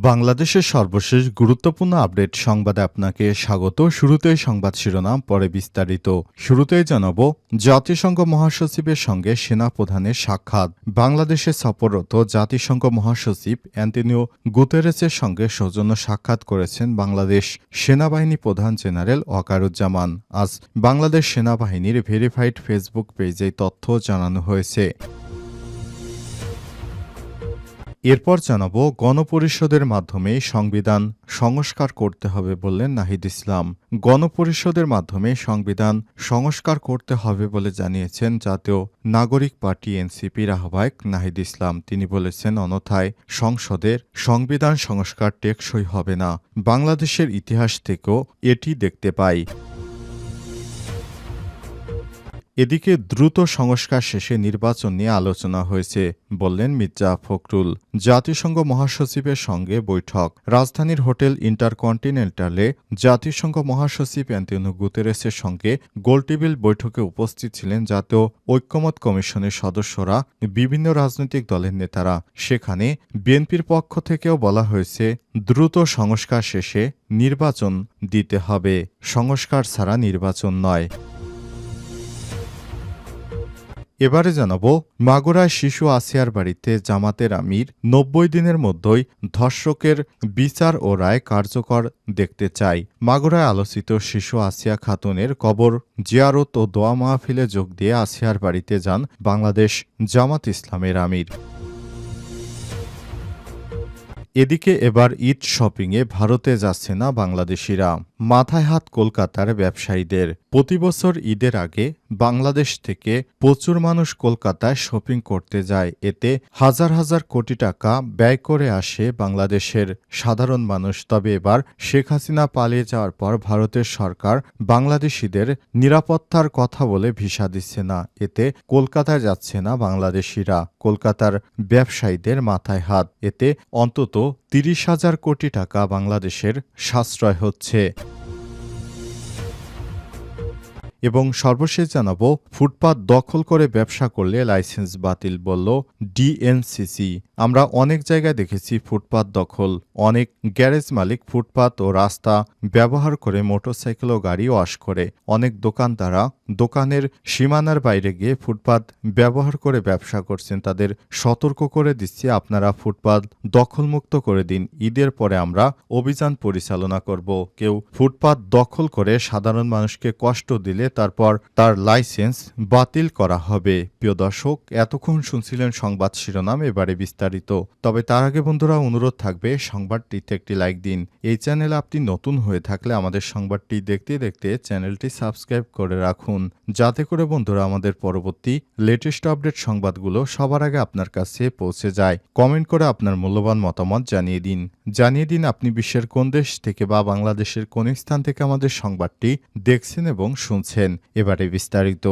বাংলাদেশের সর্বশেষ গুরুত্বপূর্ণ আপডেট সংবাদে আপনাকে স্বাগত। শুরুতেই সংবাদ শিরোনাম, পরে বিস্তারিত। শুরুতেই জানাব, জাতিসংঘ মহাসচিবের সঙ্গে সেনা প্রধানের সাক্ষাৎ। বাংলাদেশে সফররত জাতিসংঘ মহাসচিব অ্যান্টনিও গুতেরেসের সঙ্গে সৌজন্য সাক্ষাৎ করেছেন বাংলাদেশ সেনাবাহিনী প্রধান জেনারেল ওয়াকারুজ্জামান। আজ বাংলাদেশ সেনাবাহিনীর ভেরিফাইড ফেসবুক পেজে তথ্য জানানো হয়েছে। এরপর জানাব গণপরিষদের মাধ্যমে সংবিধান সংস্কার করতে হবে বললেন নাহিদ ইসলাম। গণপরিষদের মাধ্যমে সংবিধান সংস্কার করতে হবে বলে জানিয়েছেন জাতীয় নাগরিক পার্টি এনসিপির আহ্বায়ক নাহিদ ইসলাম। তিনি বলেছেন অনথায় সংসদের সংবিধান সংস্কার টেকসই হবে না। বাংলাদেশের ইতিহাস থেকেও এটি দেখতে পাই। এদিকে দ্রুত সংস্কার শেষে নির্বাচন নিয়ে আলোচনা হয়েছে, বললেন মির্জা ফখরুল। জাতিসংঘ মহাসচিবের সঙ্গে বৈঠক। রাজধানীর হোটেল ইন্টারকন্টিনেন্টালে জাতিসংঘ মহাসচিব অ্যান্টনিও গুতেরেসের সঙ্গে গোলটেবিল বৈঠকে উপস্থিত ছিলেন জাতীয় ঐক্যমত কমিশনের সদস্যরা, বিভিন্ন রাজনৈতিক দলের নেতারা। সেখানে বিএনপির পক্ষ থেকেও বলা হয়েছে, দ্রুত সংস্কার শেষে নির্বাচন দিতে হবে। সংস্কার ছাড়া নির্বাচন নয়। এবারে জানাব, মাগুরায় শিশু আসিয়ার বাড়িতে জামাতের আমির নব্বই দিনের মধ্যেই ধর্ষকের বিচার ও রায় কার্যকর দেখতে চাই মাগুরায় আলোচিত শিশু আসিয়া খাতুনের কবর জিয়ারত ও দোয়া মাহফিলে যোগ দিয়ে আসিয়ার বাড়িতে যান বাংলাদেশ জামাত ইসলামের আমির। এদিকে এবার ঈদ শপিংয়ে ভারতে যাচ্ছে না বাংলাদেশিরা। মাথায় হাত কলকাতার ব্যবসায়ীদের। প্রতি বছর ঈদের আগে বাংলাদেশ থেকে প্রচুর মানুষ কলকাতায় শপিং করতে যায়। এতে হাজার হাজার কোটি টাকা ব্যয় করে আসে বাংলাদেশের সাধারণ মানুষ। তবে এবার শেখ হাসিনা পালিয়ে যাওয়ার পর ভারতের সরকার বাংলাদেশিদের নিরাপত্তার কথা বলে ভিসা দিচ্ছে না। এতে কলকাতায় যাচ্ছে না বাংলাদেশিরা। কলকাতার ব্যবসায়ীদের মাথায় হাত। এতে অন্তত তিরিশ হাজার কোটি টাকা বাংলাদেশের সাশ্রয় হচ্ছে। এবং সর্বশেষ জানাব, ফুটপাত দখল করে ব্যবসা করলে লাইসেন্স বাতিল বলল ডিএনসিসি। আমরা অনেক জায়গায় দেখেছি ফুটপাত দখল। অনেক গ্যারেজ মালিক ফুটপাত ও রাস্তা ব্যবহার করে মোটরসাইকেল ও গাড়ি ওয়াশ করে। অনেক দোকানদাররা দোকানের সীমানার বাইরে গিয়ে ফুটপাত ব্যবহার করে ব্যবসা করছেন। তাদের সতর্ক করে দিচ্ছি, আপনারা ফুটপাত দখলমুক্ত করে দিন। ঈদের পরে আমরা অভিযান পরিচালনা করব। কেউ ফুটপাত দখল করে সাধারণ মানুষকে কষ্ট দিলে তারপর তার লাইসেন্স বাতিল করা হবে। প্রিয় দর্শক, এতক্ষণ শুনছিলেন সংবাদ শিরোনাম, এবারে বিস্তারিত। তবে তার আগে বন্ধুরা, অনুরোধ থাকবে সংবাদটিতে একটি লাইক দিন। এই চ্যানেলে আপনি নতুন হয়ে থাকলে আমাদের সংবাদটি দেখতে দেখতে চ্যানেলটি সাবস্ক্রাইব করে রাখুন। যাতে করে বন্ধুরা, আমাদের পরবর্তী লেটেস্ট আপডেট সংবাদগুলো সবার আগে আপনার কাছে পৌঁছে যায়। কমেন্ট করে আপনার মূল্যবান মতামত জানিয়ে দিন। জানিয়ে দিন আপনি বিশ্বের কোন দেশ থেকে বা বাংলাদেশের কোন স্থান থেকে আমাদের সংবাদটি দেখছেন এবং শুনছেন। এবারে বিস্তারিত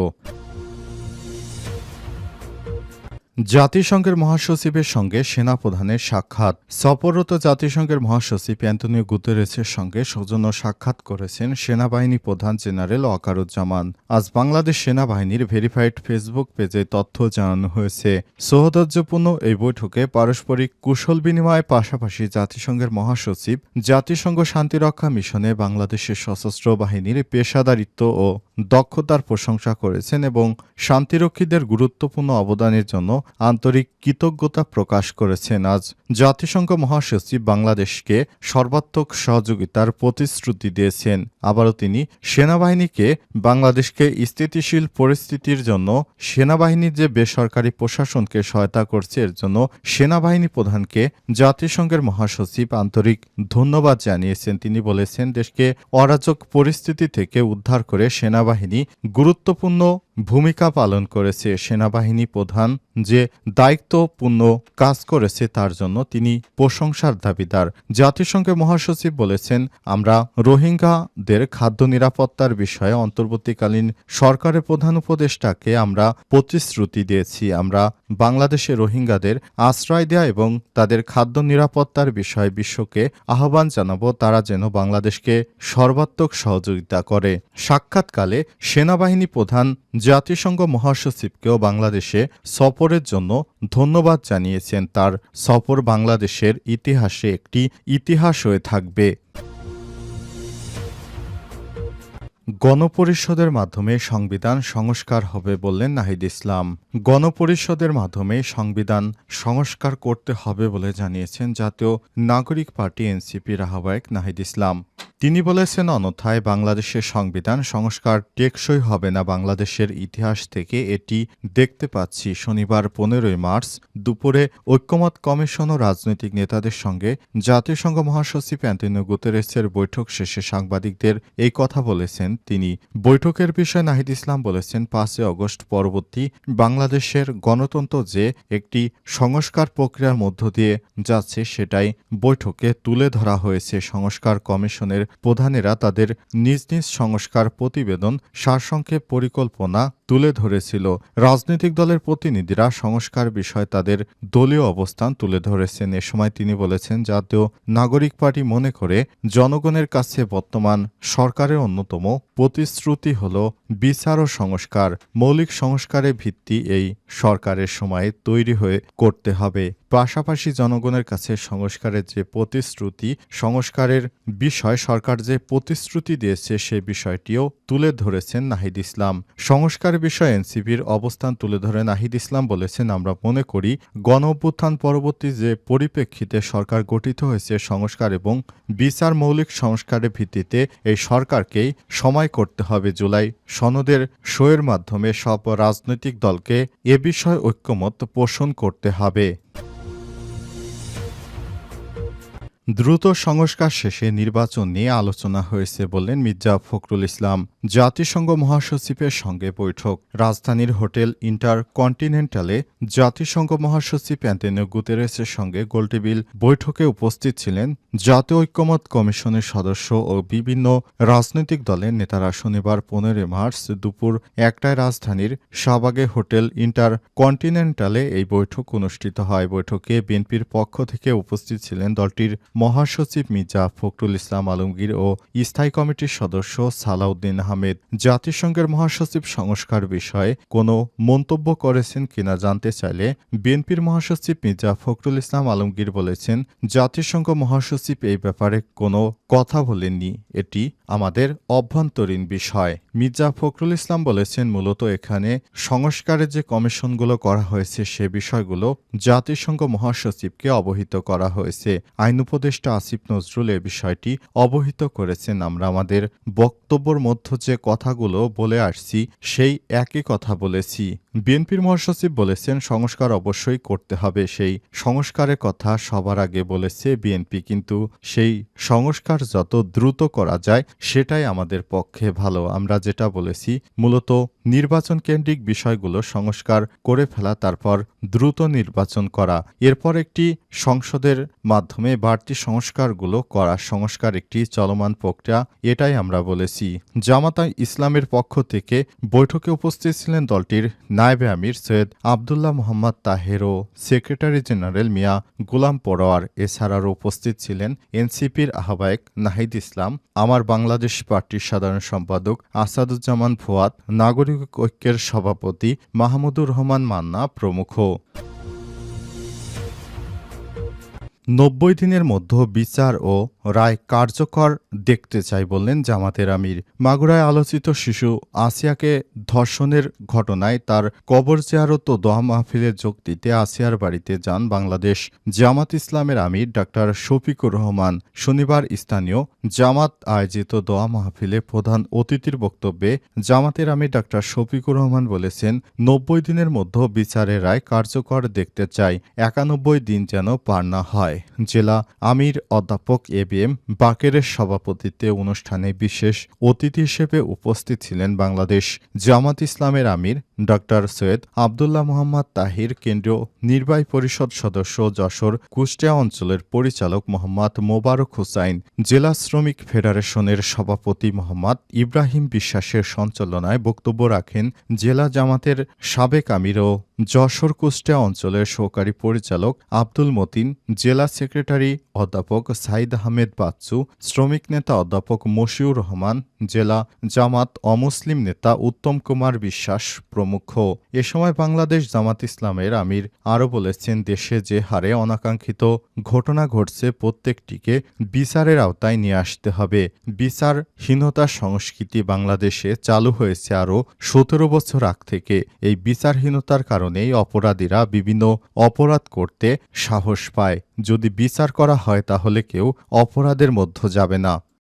জাতিসংঘের মহাসচিবের সঙ্গে সেনাপ্রধানের সাক্ষাৎ। সফররত জাতিসংঘের মহাসচিব অ্যান্টনিও গুতেরেসের সঙ্গে সৌজন্য সাক্ষাৎ করেছেন সেনাবাহিনী প্রধান জেনারেল ওয়াকারুজ্জামান আজ বাংলাদেশ সেনাবাহিনীর ভেরিফাইড ফেসবুক পেজে তথ্য জানানো হয়েছে। সৌহদর্যপূর্ণ এই বৈঠকে পারস্পরিক কুশল বিনিময়ের পাশাপাশি জাতিসংঘের মহাসচিব জাতিসংঘ শান্তিরক্ষা মিশনে বাংলাদেশের সশস্ত্র বাহিনীর পেশাদারিত্ব ও দক্ষতার প্রশংসা করেছেন এবং শান্তিরক্ষীদের গুরুত্বপূর্ণ অবদানের জন্য আন্তরিক কৃতজ্ঞতা প্রকাশ করেছেন। আজ জাতিসংঘ মহাসচিব বাংলাদেশকে সর্বাত্মক সহযোগিতার প্রতিশ্রুতি দিয়েছেন। আবারও তিনি, সেনাবাহিনীকে বাংলাদেশকে স্থিতিশীল পরিস্থিতির জন্য, সেনাবাহিনীর যে বেসরকারি প্রশাসনকে সহায়তা করছে, এর জন্য সেনাবাহিনী প্রধানকে জাতিসংঘের মহাসচিব আন্তরিক ধন্যবাদ জানিয়েছেন। তিনি বলেছেন, দেশকে অরাজক পরিস্থিতি থেকে উদ্ধার করে সেনাবাহিনী গুরুত্বপূর্ণ ভূমিকা পালন করেছে সেনাবাহিনী প্রধান যে দায়িত্বপূর্ণ কাজ করেছে তার জন্য তিনি প্রশংসার দাবিদার। জাতিসংঘের মহাসচিব বলেছেন, আমরা রোহিঙ্গাদের খাদ্য নিরাপত্তার বিষয়ে অন্তর্বর্তীকালীন সরকারের প্রধান উপদেষ্টাকে আমরা প্রতিশ্রুতি দিয়েছি। আমরা বাংলাদেশে রোহিঙ্গাদের আশ্রয় দেয়া এবং তাদের খাদ্য নিরাপত্তার বিষয়ে বিশ্বকে আহ্বান জানাব, তারা যেন বাংলাদেশকে সর্বাত্মক সহযোগিতা করে। সাক্ষাৎকালে সেনাবাহিনী প্রধান জাতিসংঘ মহাসচিবকেও বাংলাদেশে সফরের জন্য ধন্যবাদ জানিয়েছেন তার সফর বাংলাদেশের ইতিহাসে একটি ইতিহাস হয়ে থাকবে। গণপরিষদের মাধ্যমে সংবিধান সংস্কার হবে বললেন নাহিদ ইসলাম। গণপরিষদের মাধ্যমে সংবিধান সংস্কার করতে হবে বলে জানিয়েছেন জাতীয় নাগরিক পার্টি এনসিপির আহ্বায়ক নাহিদ ইসলাম। তিনি বলেছেন, অন্যথায় বাংলাদেশের সংবিধান সংস্কার টেকসই হবে না। বাংলাদেশের ইতিহাস থেকে এটি দেখতে পাচ্ছি। শনিবার পনেরোই মার্চ দুপুরে ঐক্যমত কমিশন ও রাজনৈতিক নেতাদের সঙ্গে জাতিসংঘ মহাসচিব অ্যান্টনিও গুতেরেসের বৈঠক শেষে সাংবাদিকদের এই কথা বলেছেন তিনি বৈঠকের বিষয়ে নাহিদ ইসলাম বলেছেন, পাঁচই অগস্ট পরবর্তী বাংলাদেশের গণতন্ত্র যে একটি সংস্কার প্রক্রিয়ার মধ্য দিয়ে যাচ্ছে, সেটাই বৈঠকে তুলে ধরা হয়েছে। সংস্কার কমিশনের প্রধানেরা তাদের নিজ নিজ সংস্কার প্রতিবেদন, সারসংক্ষেপ পরিকল্পনা তুলে ধরেছিল। রাজনৈতিক দলের প্রতিনিধিরা সংস্কার বিষয়ে তাদের দলীয় অবস্থান তুলে ধরেছেন। এ সময় তিনি বলেছেন, জাতীয় নাগরিক পার্টি মনে করে জনগণের কাছে বর্তমান সরকারের অন্যতম প্রতিশ্রুতি হল বিচার ও সংস্কার। মৌলিক সংস্কারের ভিত্তি এই সরকারের সময়ে তৈরি হয়ে করতে হবে। পাশাপাশি জনগণের কাছে সংস্কারের যে প্রতিশ্রুতি, সংস্কারের বিষয় সরকার যে প্রতিশ্রুতি দিয়েছে সে বিষয়টিও তুলে ধরেছেন নাহিদ ইসলাম। সংস্কার বিষয়ে এনসিপির অবস্থান তুলে ধরে নাহিদ ইসলাম বলেছেন, আমরা মনে করি গণ অভ্যুত্থান পরবর্তী যে পরিপ্রেক্ষিতে সরকার গঠিত হয়েছে সংস্কার এবং বিচার মৌলিক সংস্কারের ভিত্তিতে এই সরকারকেই সময় করতে হবে জুলাই সনদের শোয়ের মাধ্যমে সব রাজনৈতিক দলকে এ বিষয়ে ঐক্যমত পোষণ করতে হবে। দ্রুত সংস্কার শেষে নির্বাচন নিয়ে আলোচনা হয়েছে বললেন মির্জা ফখরুল ইসলাম। জাতিসংঘ মহাসচিবের সঙ্গে বৈঠক। রাজধানীর হোটেল ইন্টার কন্টিনেন্টালে জাতিসংঘ মহাসচিব অ্যান্টনিও গুতেরেসের সঙ্গে গোলটেবিল বৈঠকে উপস্থিত ছিলেন জাতীয় ঐক্যমত কমিশনের সদস্য ও বিভিন্ন রাজনৈতিক দলের নেতারা। শনিবার পনেরোই মার্চ দুপুর একটায় রাজধানীর শাহবাগে হোটেল ইন্টার কন্টিনেন্টালে এই বৈঠক অনুষ্ঠিত হয়। বৈঠকে বিএনপির পক্ষ থেকে উপস্থিত ছিলেন দলটির মহাসচিব মির্জা ফখরুল ইসলাম আলমগীর ও স্থায়ী কমিটির সদস্য সালাউদ্দিন আহমেদ জাতিসংঘের মহাসচিব সংস্কার বিষয়ে কোনো মন্তব্য করেছেন কিনা জানতে চাইলে বিএনপির মহাসচিব মির্জা ফখরুল ইসলাম আলমগীর বলেছেন, জাতিসংঘ মহাসচিব এই ব্যাপারে কোনো কথা বলেননি। এটি আমাদের অভ্যন্তরীণ বিষয়। মির্জা ফখরুল ইসলাম বলেছেন, মূলত এখানে সংস্কারের যে কমিশনগুলো করা হয়েছে সে বিষয়গুলো জাতিসংঘ মহাসচিবকে অবহিত করা হয়েছে। আইন উপদেষ্টা আসিফ নজরুল এ বিষয়টি অবহিত করেছেন। আমরা আমাদের বক্তব্যের মধ্য যে কথাগুলো বলে আসছি, সেই একই কথা বলেছি। বিএনপির মহাসচিব বলেছেন, সংস্কার অবশ্যই করতে হবে। সেই সংস্কারের কথা সবার আগে বলেছে বিএনপি, কিন্তু সেই সংস্কার যত দ্রুত করা যায়, সেটাই আমাদের পক্ষে ভালো। আমরা যেটা বলেছি, মূলত নির্বাচন কেন্দ্রিক বিষয়গুলো সংস্কার করে ফেলা, তারপর দ্রুত নির্বাচন করা। এরপর একটি সংসদের মাধ্যমে বাড়তি সংস্কারগুলো করা, সংস্কার একটি চলমান প্রক্রিয়া, এটাই আমরা বলেছি। জামাতা ইসলামের পক্ষ থেকে বৈঠকে উপস্থিত ছিলেন দলটির নায়েবে আমির সৈয়দ আবদুল্লাহ মোহাম্মদ তাহের ও সেক্রেটারি জেনারেল মিয়া গুলাম পরোয়ার এছাড়াও উপস্থিত ছিলেন এনসিপির আহ্বায়ক নাহিদ ইসলাম, আমার বাংলাদেশ পার্টির সাধারণ সম্পাদক আসাদুজ্জামান ফুয়াদ, নাগরিক ঐক্যের সভাপতি মাহমুদুর রহমান মান্না প্রমুখ। নব্বই দিনের মধ্যে বিচার ও রায় কার্যকর দেখতে চাই বললেন জামাতের আমির। মাগুরায় আলোচিত শিশু আসিয়াকে ধর্ষণের ঘটনায় তার কবর জিয়ারত দোয়া মাহফিলে যোগ দিতে আসিয়ার বাড়িতে যান বাংলাদেশ জামাত ইসলামের আমির ডাক্তার শফিকুর রহমান। শনিবার স্থানীয় জামাত আয়োজিত দোয়া মাহফিলে প্রধান অতিথির বক্তব্যে জামাতের আমির ডাক্তার শফিকুর রহমান বলেছেন, নব্বই দিনের মধ্যে বিচারের রায় কার্যকর দেখতে চাই, একানব্বই দিন যেন পার না হয়। হয়, জেলা আমির অধ্যাপক এ বি এম বাকেরের সভাপতিত্বে অনুষ্ঠানে বিশেষ অতিথি হিসেবে উপস্থিত ছিলেন বাংলাদেশ জামাত ইসলামের আমির ডক্টর সৈয়দ আবদুল্লাহ মোহাম্মদ তাহির, কেন্দ্রীয় নির্বাহী পরিষদ সদস্য যশোর কুষ্টিয়া অঞ্চলের পরিচালক মোহাম্মদ মোবারক হুসাইন, জেলা শ্রমিক ফেডারেশনের সভাপতি মোহাম্মদ ইব্রাহিম বিশ্বাসের সঞ্চালনায় বক্তব্য রাখেন জেলা জামাতের সাবেক আমির ও যশোর কুষ্টিয়া অঞ্চলের সহকারী পরিচালক আব্দুল মতিন, জেলা সেক্রেটারি অধ্যাপক সাইদ আহমেদ বাচ্চু, শ্রমিক নেতা অধ্যাপক মশিউর রহমান, জেলা জামাত অমুসলিম নেতা উত্তম কুমার বিশ্বাস প্রমুখ। এ সময় বাংলাদেশ জামাত ইসলামের আমির আরও বলেছেন, দেশে যে হারে অনাকাঙ্ক্ষিত ঘটনা ঘটছে প্রত্যেকটিকে বিচারের আওতায় নিয়ে আসতে হবে। বিচারহীনতার সংস্কৃতি বাংলাদেশে চালু হয়েছে আরও সতেরো বছর আগ থেকে। এই বিচারহীনতার কারণেই অপরাধীরা বিভিন্ন অপরাধ করতে সাহস পায়। যদি বিচার করা হয় তাহলে কেউ অপরাধের মধ্য যাবে না।